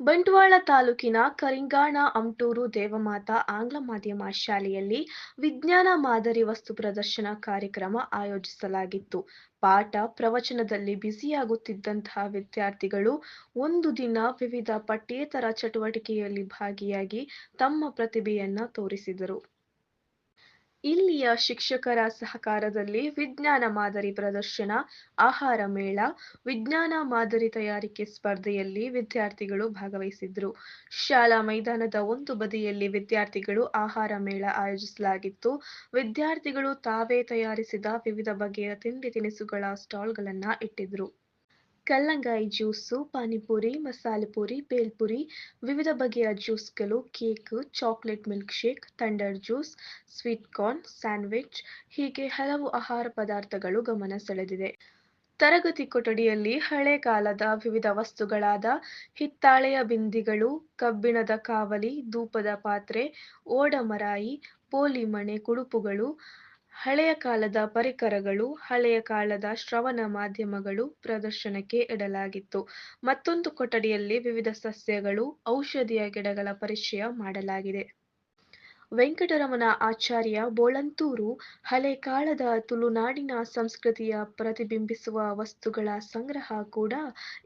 ಬಂಟ್ವಾಳ ತಾಲೂಕಿನ ಕರಿಂಗಾಣ ಅಮ್ಟೂರು ದೇವಮಾತಾ ಆಂಗ್ಲ ಮಾಧ್ಯಮ ಶಾಲೆಯಲ್ಲಿ ವಿಜ್ಞಾನ ಮಾದರಿ ವಸ್ತು ಪ್ರದರ್ಶನ ಕಾರ್ಯಕ್ರಮ ಆಯೋಜಿಸಲಾಗಿತ್ತು. ಪಾಠ ಪ್ರವಚನದಲ್ಲಿ ಬ್ಯುಸಿಯಾಗುತ್ತಿದ್ದಂತಹ ವಿದ್ಯಾರ್ಥಿಗಳು ಒಂದು ದಿನ ವಿವಿಧ ಪಠ್ಯೇತರ ಚಟುವಟಿಕೆಯಲ್ಲಿ ಭಾಗಿಯಾಗಿ ತಮ್ಮ ಪ್ರತಿಭೆಯನ್ನ ತೋರಿಸಿದರು. ಇಲ್ಲಿಯ ಶಿಕ್ಷಕರ ಸಹಕಾರದಲ್ಲಿ ವಿಜ್ಞಾನ ಮಾದರಿ ಪ್ರದರ್ಶನ, ಆಹಾರ ಮೇಳ, ವಿಜ್ಞಾನ ಮಾದರಿ ತಯಾರಿಕೆ ಸ್ಪರ್ಧೆಯಲ್ಲಿ ವಿದ್ಯಾರ್ಥಿಗಳು ಭಾಗವಹಿಸಿದ್ರು. ಶಾಲಾ ಮೈದಾನದ ಒಂದು ಬದಿಯಲ್ಲಿ ವಿದ್ಯಾರ್ಥಿಗಳು ಆಹಾರ ಮೇಳ ಆಯೋಜಿಸಲಾಗಿತ್ತು. ವಿದ್ಯಾರ್ಥಿಗಳು ತಾವೇ ತಯಾರಿಸಿದ ವಿವಿಧ ಬಗೆಯ ತಿಂಡಿ ತಿನಿಸುಗಳ ಸ್ಟಾಲ್ಗಳನ್ನು ಇಟ್ಟಿದ್ರು. ಕಲ್ಲಂಗಾಯಿ ಜ್ಯೂಸು, ಪಾನಿಪುರಿ, ಮಸಾಲೆ ಪುರಿ ಬೇಲ್ಪುರಿ ವಿವಿಧ ಬಗೆಯ ಜ್ಯೂಸ್ಗಳು, cake, chocolate milkshake thunder juice, sweet corn, sandwich, ಹೀಗೆ ಹಲವು ಆಹಾರ ಪದಾರ್ಥಗಳು ಗಮನ ಸೆಳೆದಿದೆ. ತರಗತಿ ಕೊಠಡಿಯಲ್ಲಿ ಹಳೆ ಕಾಲದ ವಿವಿಧ ವಸ್ತುಗಳಾದ ಹಿತ್ತಾಳೆಯ ಬಿಂದಿಗಳು, ಕಬ್ಬಿಣದ ಕಾವಲಿ, ಧೂಪದ ಪಾತ್ರೆ, ಓಡಮರಾಯಿ ಪೋಲಿಮಣೆ ಕುಡುಪುಗಳು ಹಳೆಯ ಕಾಲದ ಪರಿಕರಗಳು, ಹಳೆಯ ಕಾಲದ ಶ್ರವಣ ಮಾಧ್ಯಮಗಳು ಪ್ರದರ್ಶನಕ್ಕೆ ಇಡಲಾಗಿತ್ತು. ಮತ್ತೊಂದು ಕೊಠಡಿಯಲ್ಲಿ ವಿವಿಧ ಸಸ್ಯಗಳು, ಔಷಧಿಯ ಗಿಡಗಳ ಪರಿಚಯ ಮಾಡಲಾಗಿದೆ. ವೆಂಕಟರಮಣ ಆಚಾರ್ಯ ಬೋಳಂತೂರು ಹಳೆ ಕಾಲದ ತುಳುನಾಡಿನ ಸಂಸ್ಕೃತಿಯ ಪ್ರತಿಬಿಂಬಿಸುವ ವಸ್ತುಗಳ ಸಂಗ್ರಹ ಕೂಡ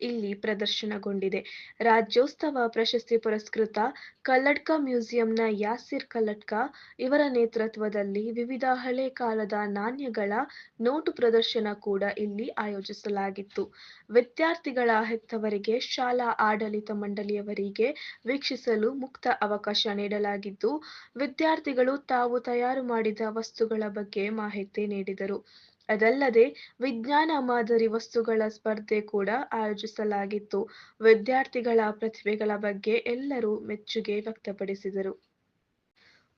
ಇಲ್ಲಿ ಪ್ರದರ್ಶನಗೊಂಡಿದೆ. ರಾಜ್ಯೋತ್ಸವ ಪ್ರಶಸ್ತಿ ಪುರಸ್ಕೃತ ಕಲ್ಲಡ್ಕ ಮ್ಯೂಸಿಯಂನ ಯಾಸಿರ್ ಕಲ್ಲಡ್ಕ ಇವರ ನೇತೃತ್ವದಲ್ಲಿ ವಿವಿಧ ಹಳೆ ಕಾಲದ ನಾಣ್ಯಗಳ ನೋಟು ಪ್ರದರ್ಶನ ಕೂಡ ಇಲ್ಲಿ ಆಯೋಜಿಸಲಾಗಿತ್ತು. ವಿದ್ಯಾರ್ಥಿಗಳ ಹೆತ್ತವರಿಗೆ ಶಾಲಾ ಆಡಳಿತ ಮಂಡಳಿಯವರಿಗೆ ವೀಕ್ಷಿಸಲು ಮುಕ್ತ ಅವಕಾಶ ನೀಡಲಾಗಿದ್ದು ವಿದ್ಯಾರ್ಥಿಗಳು ತಾವು ತಯಾರು ಮಾಡಿದ ವಸ್ತುಗಳ ಬಗ್ಗೆ ಮಾಹಿತಿ ನೀಡಿದರು. ಅದಲ್ಲದೆ, ವಿಜ್ಞಾನ ಮಾದರಿ ವಸ್ತುಗಳ ಸ್ಪರ್ಧೆ ಕೂಡ ಆಯೋಜಿಸಲಾಗಿತ್ತು. ವಿದ್ಯಾರ್ಥಿಗಳ ಪ್ರತಿಭೆಗಳ ಬಗ್ಗೆ ಎಲ್ಲರೂ ಮೆಚ್ಚುಗೆ ವ್ಯಕ್ತಪಡಿಸಿದರು.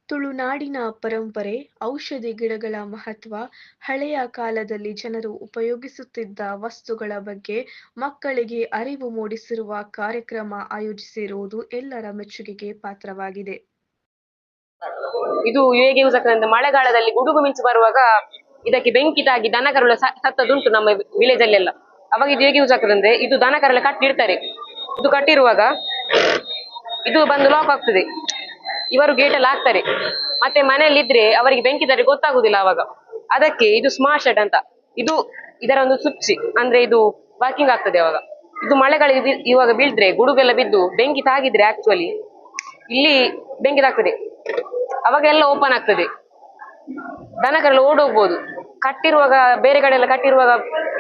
ತುಳುನಾಡಿನ ಪರಂಪರೆ, ಔಷಧಿ ಗಿಡಗಳ ಮಹತ್ವ, ಹಳೆಯ ಕಾಲದಲ್ಲಿ ಜನರು ಉಪಯೋಗಿಸುತ್ತಿದ್ದ ವಸ್ತುಗಳ ಬಗ್ಗೆ ಮಕ್ಕಳಿಗೆ ಅರಿವು ಮೂಡಿಸಿರುವ ಕಾರ್ಯಕ್ರಮ ಆಯೋಜಿಸಿರುವುದು ಎಲ್ಲರ ಮೆಚ್ಚುಗೆಗೆ ಪಾತ್ರವಾಗಿದೆ. ಇದು ಹೇಗೆ ಯೂಸ್ ಆಗ್ತದೆ ಮಳೆಗಾಲದಲ್ಲಿ ಗುಡುಗು ಮಿಂಚು ಬರುವಾಗ ಇದಕ್ಕೆ ಬೆಂಕಿ ತಾಗಿ ದನ ಕರುಳ ಸತ್ತದುಂಟು ನಮ್ಮ ವಿಲೇಜ್ ಅಲ್ಲೆಲ್ಲ. ಅವಾಗ ಇದು ಹೇಗೆ ಯೂಸ್ ಆಗ್ತದೆ ಅಂದ್ರೆ ಇದು ದನ ಕರೆಲ್ಲ ಕಟ್ಟಿರ್ತಾರೆ. ಇದು ಕಟ್ಟಿರುವಾಗ ಇದು ಬಂದು ಲಾಕ್ ಆಗ್ತದೆ. ಇವರು ಗೇಟ್ ಅಲ್ಲಿ ಹಾಕ್ತಾರೆ. ಮತ್ತೆ ಮನೆಯಲ್ಲಿ ಇದ್ರೆ ಅವರಿಗೆ ಬೆಂಕಿ ತಾರೆ ಗೊತ್ತಾಗುದಿಲ್ಲ ಅವಾಗ. ಅದಕ್ಕೆ ಇದು ಸ್ಮಾರ್ಟ್ ಶೆಡ್ ಅಂತ. ಇದು ಇದರ ಒಂದು ಸುಚ್ಚಿ. ಅಂದ್ರೆ ಇದು ವರ್ಕಿಂಗ್ ಆಗ್ತದೆ ಅವಾಗ. ಇದು ಮಳೆಗಳು ಇವಾಗ ಬೀಳಿದ್ರೆ ಗುಡುಗೆಲ್ಲ ಬಿದ್ದು ಬೆಂಕಿ ತಾಗಿದ್ರೆ ಆಕ್ಚುಲಿ ಇಲ್ಲಿ ಬೆಂಕಿ ತಾಗ್ತದೆ. ಅವಾಗೆಲ್ಲ ಓಪನ್ ಆಗ್ತದೆ ದನಗಳೆಲ್ಲ ಓಡೋಗ್ಬೋದು ಕಟ್ಟಿರುವಾಗ ಬೇರೆ ಕಡೆ ಎಲ್ಲ ಕಟ್ಟಿರುವಾಗ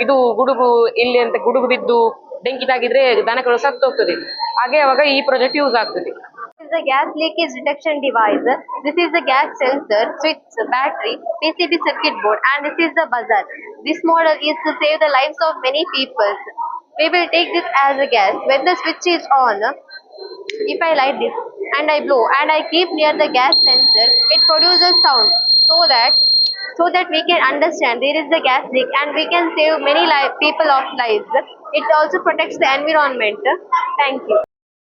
ಇದು ಗುಡುಗು ಇಲ್ಲಿ ಅಂತ ಗುಡುಗು ಬಿದ್ದು ಬೆಂಕಿ ತಾಗಿದ್ರೆ ಸತ್ತು ಹೋಗ್ತದೆ ಹಾಗೆ ಅವಾಗ ಈ ಪ್ರಾಜೆಕ್ಟ್ ಯೂಸ್ ಆಗ್ತದೆ is a gas leakage detection device. This is the gas sensor, switch, battery, PCB circuit board, and this is the buzzer. This model is to save the lives of many people. We will take this as a gas. When the switch is on, if I light this and I blow and I keep near the gas sensor, it produces sound so that so that we can understand there is the gas leak and we can save many li- people of lives. It also protects the environment. Thank you.